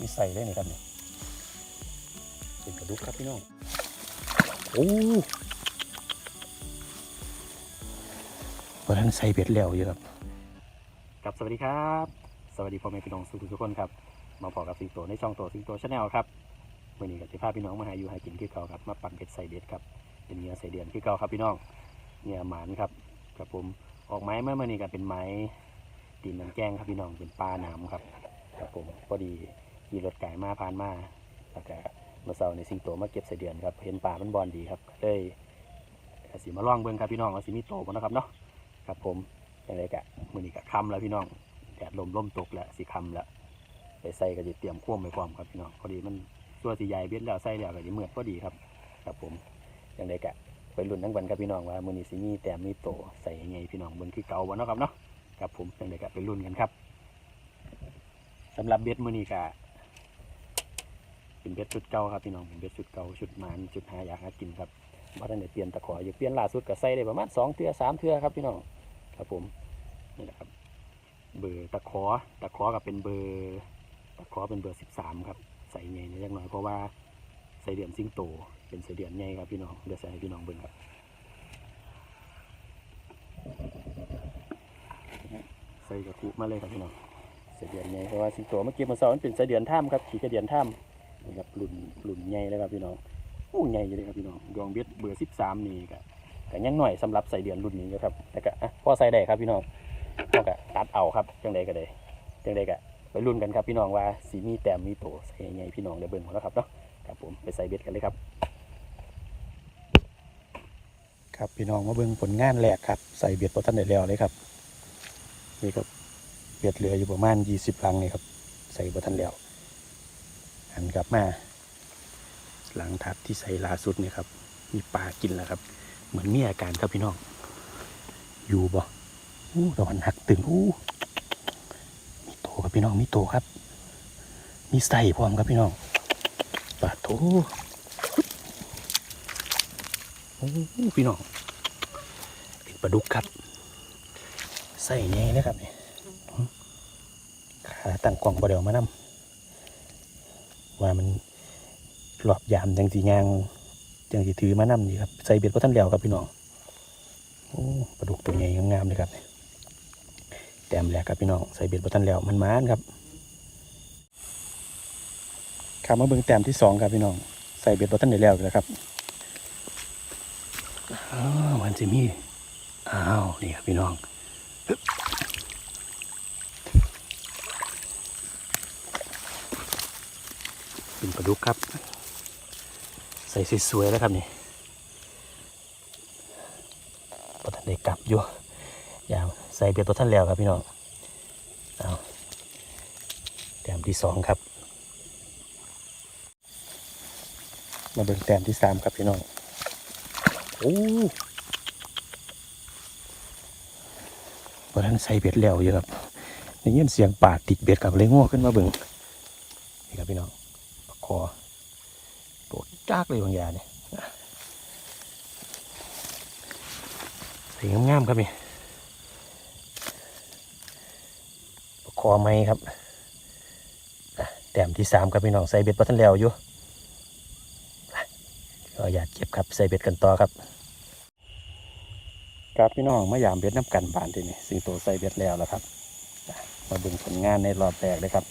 มีใส่ได้ไหมครับเนี่ยเป็นกระดูกครับพี่น้องโอ้เพราะท่านใส่เบ็ดแล้วเยอะครับครับสวัสดีครับ สวัสดีพ่อแม่พี่น้องทุกทุกคนครับมาพอกับสิงโตในช่องโตสิงโตชาแนลครับวันนี้ก็จะพาพี่น้องมาหาอยู่หากินคือเก่าครับมาปั่นเบ็ดใส่เบ็ดครับเป็นเนื้อใส่เดือนคือเก่าครับพี่น้องเนี่ยหมานครับครับผมออกไม้เมื่อมื่อนี้ก็เป็นไม้ ตีนน้ำแกงครับพี่น้องเป็นปลาหนามครับครับผมพอดีขี่รถไก่มาผ่านมาแล้วก็มื่อเช้าในสิงโตมาเก็บใส่เดือนครับเห็นปลามันบอลดีครับเลยสิมาล่องเบิ้งครับพี่น้องเอาสิมีโตบ่เนะครับเนาะครับผมอย่างไรกะมือนี้ก็ค่ำแล้วพี่น้องแดดลมล่มตกแล้วสีคำแล้วไปใส่ก็จะเตรียมควมไปความครับพี่น้องพอดีมันตัวสีใหญ่เบ็ดแล้วใส่แล้วก็จะเหมือดพอดีครับ ครับผมอย่างไรกะไปรุ่นทั้งวันครับพี่น้องว่ามือนี้สิมีแต่มีโตใส่ยังไงพี่น้องบนคือเก่าบ่เนะครับเนาะ ครับผมอย่างไรกะไปรุ่นกันครับสำหรับเบ็ดมือนี้กะเป็นเบ็ดชุดเก่าครับพี่น้องเป็นเบ็ดชุดเก่าชุดมานชุดหายากหากินครับว่าท่านได้เปลี่ยนตะขออยากเปลี่ยนล่าสุดก็ใส่ได้ประมาณสองเทือสามเทือครับพี่น้องครับผมนี่แหละครับเบอร์ตะขอตะขอกับเป็นเบอร์ตะขอเป็นเบอร์สิบสามครับใส่ใหญ่นิดหน่อยเพราะว่าใส่เดือนซิงโตเป็นใส่เดือนใหญ่ครับพี่น้องเดี๋ยวใส่ให้พี่น้องเบิ่งครับ ใส่กระคุมาเลยครับพี่น้องใส่เดือนใหญ่เพราะว่าซิงโตเมื่อกี้มันสอนมันเป็นใส่เดือนท่ามครับขี่กระเดือนท่ามนี่ครับรุ่นรุ่นใหญ่เลยครับพี่น้องโอ้ใหญ่เลยครับพี่น้องดวงเบ็ดเบอร์สิบสามนี่ก็ก็ยังหน่อยสำหรับใส่เดือนรุ่นนี้นะครับแต่ก็อะพอใส่ได้ครับพี่น้องก็กะตัดเอาครับจังใดก็ได้จังใดก็ไปรุ่นกันครับพี่น้องว่าสีมีแต้มมีโตใส่ยังไงพี่น้องได้เบิ่งหมดแล้วครับเนาะครับผมไปใส่เบ็ดกันเลยครับ ครับพี่น้องมาเบิ่งผลงานแรกครับใส่เบ็ดพอท่านได้แล้วเลยครับ นี่ครับเบ็ดเหลืออยู่ประมาณ20ลังนี่ครับ ใส่พอท่านแล้วหันกลับมาหลังทับที่ใส่ล่าสุดนี่ครับ มีปลากินแล้วครับ เหมือนมีอาการครับพี่น้อง อยู่บ่อู้ดอนหักตึงอู้มีโตครับพี่น้องมีโตครับ มีใส่พร้อมครับพี่น้องปลาโถโอ้พี่น้องเป็นปลาดุกครับ ใส่ใหญ่เลยครับนี่ขาตั้งกล่องประเดี๋ยวมานำว่ามันหลอบยามจังสียางจังสีถือมานำนี่ครับใส่เบ็ดพระท่านเดียวครับพี่น้องโอ้ปลาดุกตัวใหญ่งามๆเลยครับแต้มแรกครับพี่น้องใส่เบ็ดบทันแล้วมันมานครับครับมาเบิ่งแต้มที่สองครับพี่น้องใส่เบ็ดบทันได้แล้วเลยครับอ้าวมันจะมีอ้าวนี่ครับพี่น้อง เป็นปลาดุกครับ ใส่สวยๆแล้วครับนี่บทันได้กลับอยู่ยาวใส่เบ็ดตัวท่านแล้วครับพี่น้องเอาแต้มที่สองครับ มาเบิ่งแต้มที่สามครับพี่น้องโอ้ พอท่านใส่เบ็ดแล้วอยู่ครับได้ยินเสียงปาดติดเบ็ดกับเลยง้อขึ้นมาเบิ่งนี่ครับพี่น้องปกคอโดดจากเลยบางอย่างเนี่ยส่งามๆครับนี่คอไม้ครับแต้มที่สามครับพี่น้องใส่เบ็ดปลาทันแล้วอยู่อะก็อยากเก็บครับใส่เบ็ดกันต่อครับ ครับพี่น้องมายามเบ็ดน้ำกันบานทีนี่สิงโตใส่เบ็ดแล้วแล้วครับ มาเบิ่งผลงานในรอบแรกเลยครับ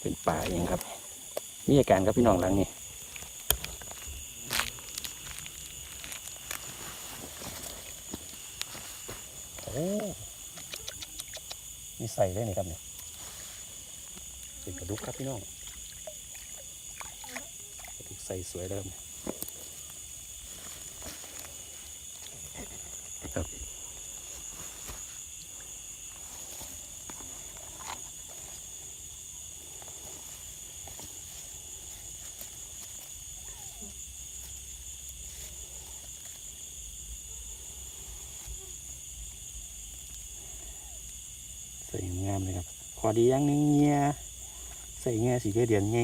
เป็นป่าเองครับนี่อาการครับพี่น้องหลังนี้โอ้มีใส่ได้นี่ครับเนี่ยเป็นกระดุกครับพี่น้องกระดุกใส่สวยแล้วครับครับ ใส่งามเลยครับขอดีอย่างนึงเงียใส่เงียสีเดือนไง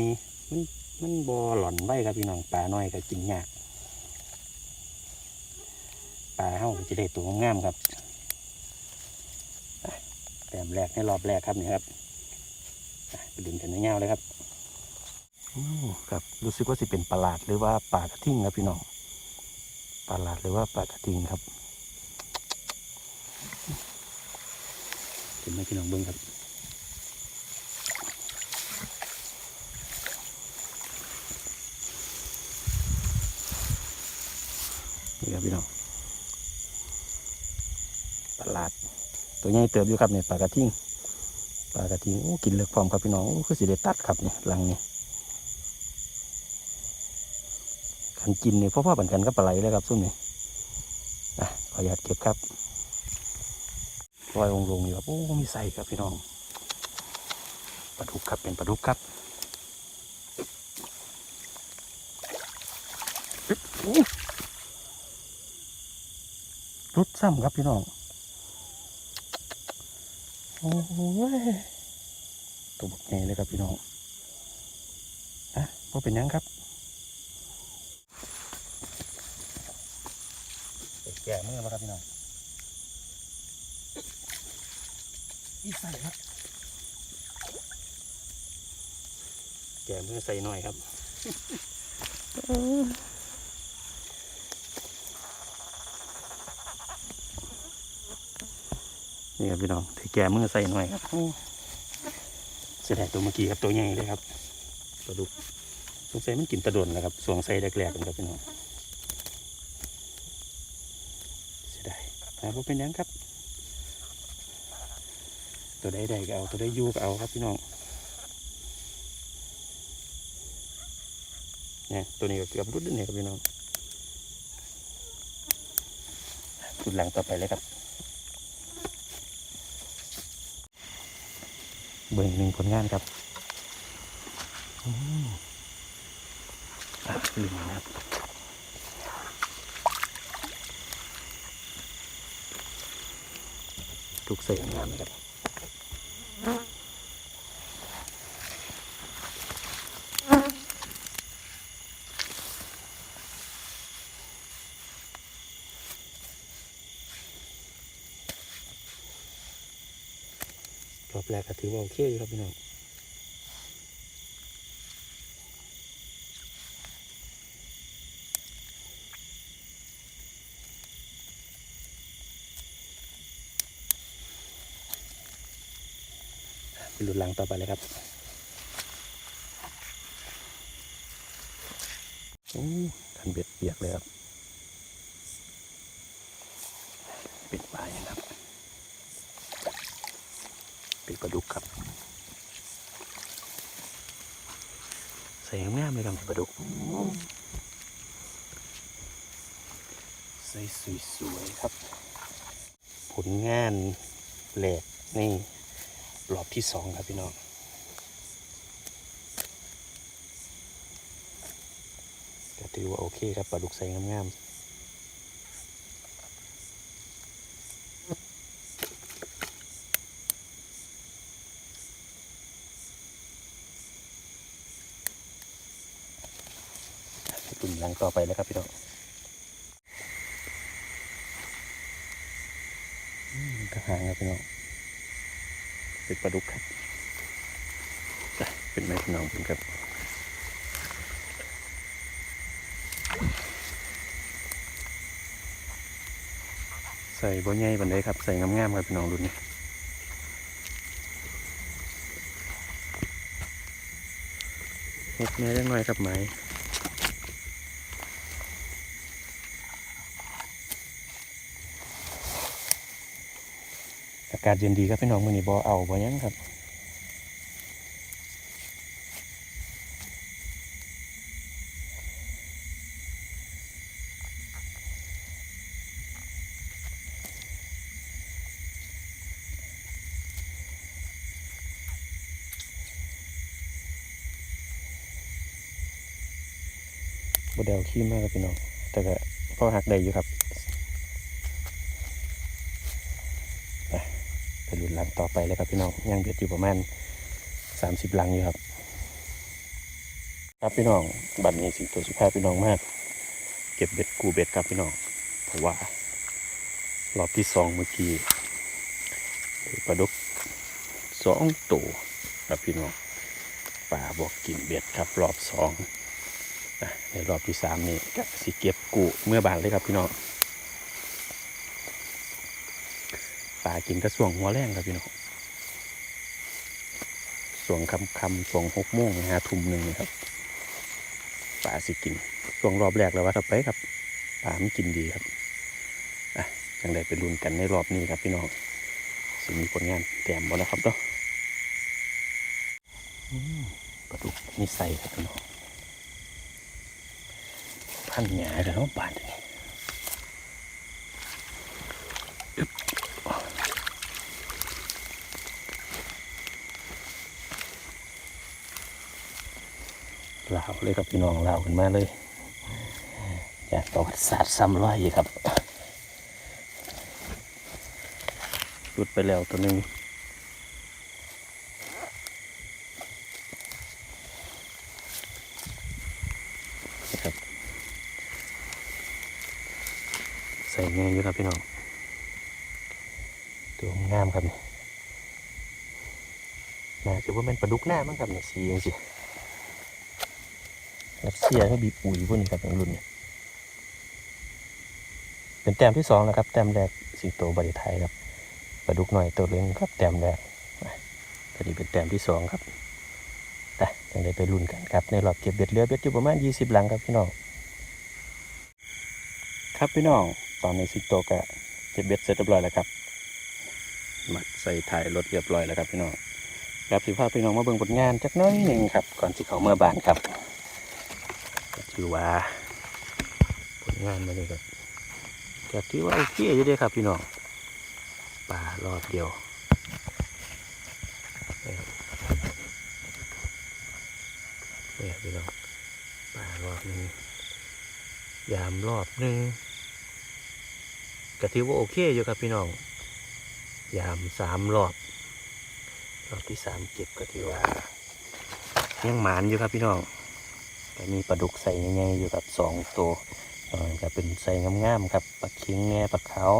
มันมันบอหล่อนไว้ครับพี่น้องปลาน้อยก็กินยากปลาเฮาจะได้ตัวงามครับแต้มแรกในรอบแรกครับนี่ครับไปลุ้นกันเงี้ยวๆเลยครับครับรู้สึกว่าสิเป็นปลาหลาดหรือว่าปลากระทิ่งครับพี่น้องปลาหลาดหรือว่าปลากระทิงครับ็นไหมพี่น้องเบิ้งครับนี่ครับพี่น้องปลาหลาด ตัวใหญ่เติบอยู่ครับเนี่ยปลากระทิงปลากระทิงโอ้กินเลือกพร้อมครับพี่น้องคือสิได้ตัดครับเนี่ยลังนี่ขันกินเนี่ยพ่อๆบันกันก็ปลาไหลเลยครับซุ่มนี่อะขออนุญาตเก็บครับ ลอยองลงอยู่ครับโอ้มีใส่ครับพี่น้องปลาดุกครับเป็นปลาดุกครับรุดซ้ำครับพี่น้องโอ้ยตัวบักใหญ่เลยครับพี่น้องนะพอเป็นยังครับแก่มือมาครับพี่น้องอีใส่ครับ แก่มือใส่หน่อยครับนี่ครับพี่น้องถือแก่มือใส่หน่อยครับเสียดายตัวเมื่อกี้ครับตัวใหญ่เลยครับปลาดุกสงสัยมันกินตะดนแล้วครับสวงใส่แรกๆกันครับพี่น้องเสียดายนะว่าเป็นยังครับ ตัวใดๆก็เอาตัวใดยูก็เอาครับพี่น้อง เนี่ยตัวนี้ก็เกือบรุดแล้เนี่ยครับพี่น้องรุดหลังต่อไปเลยครับ เบอีกหนึ่งผลงานครับอืมอะลืมนะครับทุกเศษงามนครับ แรกก็ถือว่าโอเคอยู่ครับพี่น้องไปหลุดหลังต่อไปเลยครับโอ้คันเบ็ดเปียกเลยครับ เป็นปลาย่างครับ ป็นปลาดุกครับ ใส่งามๆเลยครับปลาดุกใส่สวยๆครับ ผลงานแหลกนี่รอบที่สองครับพี่น้องก็ถือว่าโอเคครับปลาดุกใส่งามๆ ต่อไปแล้วครับพี่น้องกระหางครับพี่น้องเป็นปลาดุกครับเป็นไม้พี่น้องเป็นครับใส่บ่ใหญ่บันไดครับ ใส่งามๆครับพี่น้องรุ่นนี้เฮ็ดแม่ได้หน่อยครับไหมากาศเย็นดีครับพี่น้องมือนี้บ่เอาบ่ยังครับบดเอาขี้มากครับพี่น้อง แต่ก็พอหักได้อยู่ครับไปไปลุ้น หลังต่อไปเลยครับพี่น้องยังเบียดอยู่ประมาณสามสิบลังอยู่ครับ ครับพี่น้องบัตรนี้สิตัวสุภาพพี่น้องมาก เก็บเบ็ดกูเบ็ดครับพี่น้องเพราะว่ารอบที่สองเมื่อกี้ปลาดุกสองตัวครับพี่น้องป่าบอกกินเบ็ดครับรอบสองในรอบที่สามนี่ก็สิเก็บกูเมื่อบานเลยครับพี่น้อง ป่ากินกระส่วงหัวแรงครับพี่น้องส่วงคำคำส่วงหกโมงหาทุ่มหนึ่งครับป่าสิกินส่วงรอบแรกแล้วว่าถ้าไปครับป่ามันกินดีครับอะจังได้ไปลุ้นกันในรอบนี้ครับพี่น้องสิมีผลงานแต้มบ่แล้วครับเนาะปลาดุกมีใส่ครับพี่น้องพันหงายแล้วบาดนี้อึ๊ ลาวเลยครับพี่น้องลาวขึ้นมาเลยอยากประวัติศาสตร์ซ้ำร้อยอีกครับหลุดไปแล้วตัวหนึ่งนะครับใส่ไงอยู่ครับพี่น้องตัวงามครับนี่น่าจะว่าเป็นปลาดุกหน้ามั้งครับเนี่ยสีอย่างสิ รัสเซียเขาบีบปุ๋ยพวกนี้ครับในรุ่นเนี่ยเป็นแต้มที่สองแล้วครับ แต้มแรกสิงโตบริไทยครับปลาดุกหน่อยตัวเล็งครับแต้มแรกอะตัวนี้เป็นแต้มที่สองครับแต่ยังได้ไปลุ้นกันครับ ในรอบเก็บเบ็ดเรือเบ็ดอยู่ประมาณยี่สิบหลังครับพี่น้องครับพี่น้องตอนนี้สิงโตก็เก็บเบ็ดเสร็จเรียบร้อยแล้วครับมัดใส่ถ่ายรถเรียบร้อยแล้วครับพี่น้องครับสิพาพพี่น้องมาเบิ่งผลงานจักน้อยหนึ่งครับ ก่อนที่เขาเมื่อบานครับ ถือว่าผลงานมาเลยครับก็ถือว่าโอเคอยู่ด้ครับพี่น้องปลารอบเดียวเนี่ยพี่น้องปลารอบนึงยามรอบหนึ่งก็ถือว่าโอเคอยู่ครับพี่น้อง ยามสามรอบ รอบที่สามเก็บก็ถือว่ายังหมานอยู่ครับพี่น้อง ก็มีปลาดุกใส่ใหญ่ๆอยู่กับสองตัวเอ่อก็เป็นใส่งามๆครับปลาเค็งแง่ปลาขาว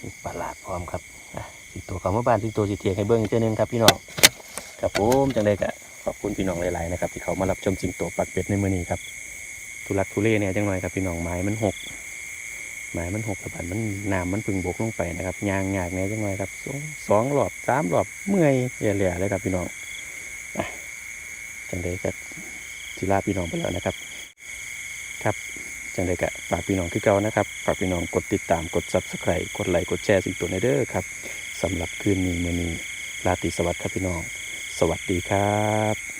มีปลาหลาดพร้อมครับอะสิตัวขาเมื่อบ้านสิตัวสิเทียงให้เบิ้งอีกเจ้านึงครับพี่น้องครับผมจังได้กะขอบคุณพี่น้องหลายๆนะครับที่เขามารับชมสิงโตปักเป็ดในมือนี้ครับทุลักทุเลเนี่ยจังหน่อยครับพี่น้องไม้มันหกไม้มันหกกระบาดมันน้ำมันพึ่งบกลงไปนะครับยางหยากเนี่ยจังหน่อยครับสองสองรอบสามรอบเมื่อยเหลี่ยๆเลยครับพี่น้องจังได้กะ สิลาพี่น้องไปแล้วนะครับ ครับจังไดกะฝากพี่น้องคือเก่านะครับฝากพี่น้องกดติดตามกด subscribe กดไลค์กดแชร์สิ่งตัวในเด้อครับสำหรับคืนนี้มื้อนี้ราตรีสวัสดิ์ครับพี่น้อง สวัสดีครับ